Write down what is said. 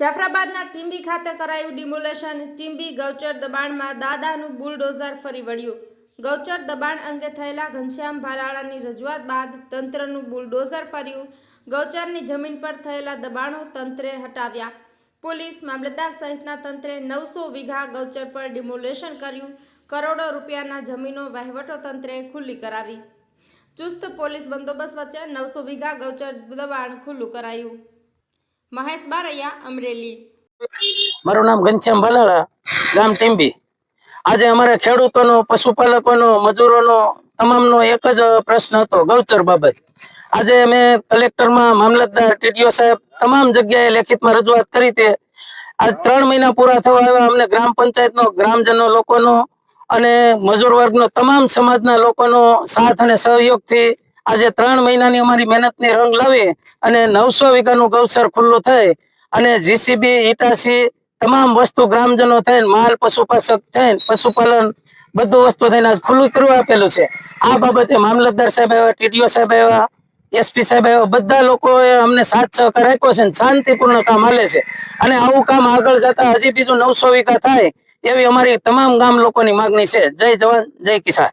જાફરાબાદના ટીમ્બી ખાતે કરાયું ડિમોલેશન. ટીમ્બી ગૌચર દબાણમાં દાદાનું બુલડોઝર ફરી વળ્યું. ગૌચર દબાણ અંગે થયેલા ઘનશ્યામ ભાલાળાની રજૂઆત બાદ તંત્રનું બુલડોઝર ફર્યું. ગૌચરની જમીન પર થયેલા દબાણો તંત્રે હટાવ્યા. પોલીસ મામલતદાર સહિતના તંત્રે નવસો વીઘા ગૌચર પર ડિમોલેશન કર્યું. કરોડો રૂપિયાના જમીનો વહીવટો તંત્રે ખુલ્લી કરાવી. ચુસ્ત પોલીસ બંદોબસ્ત વચ્ચે નવસો વીઘા ગૌચર દબાણ ખુલ્લું કરાયું. મહેશ બારૈયા, અમરેલી. મારું નામ ઘનશ્યામ ભાલાળા, ગામ ટીંબી. આજે અમારે ખેડૂતોનો, પશુપાલકોનો, મજૂરોનો તમામનો એક જ પ્રશ્ન હતો, ગૌચર બાબત. આજે અમે કલેક્ટરમાં મામલતદાર ટીડીઓ સાહેબ તમામ જગ્યાએ લેખિતમાં રજૂઆત કરી તે. આજ ત્રણ મહિના પૂરા થવા આવ્યા, અમને ગ્રામ પંચાયતનો, ગ્રામજનો લોકોનો અને મજૂર વર્ગનો, તમામ સમાજના લોકોનો સાથ અને સહયોગથી આજે ત્રણ મહિનાની અમારી મહેનતની રંગ લાવી અને નવસો વીઘાનું ગૌસર ખુલ્લું થઈ અને જીસીબી ઈટાસી તમામ વસ્તુ ગ્રામજનો થઈને, માલ પશુપાસક થઈને, પશુપાલન બધું વસ્તુ થઈને આજ ખુલ્લું કરવા આપેલું છે. આ બાબતે મામલતદાર સાહેબ આવ્યા, ટીડીઓ સાહેબ આવ્યા, એસપી સાહેબ આવ્યા, બધા લોકોએ અમને સાથ સહકાર આપ્યો છે શાંતિપૂર્ણ કામ હાલે છે. અને આવું કામ આગળ જતા હજી બીજું નવસો વીઘા થાય એવી અમારી તમામ ગામ લોકોની માગણી છે. જય જવાન, જય કિસાન.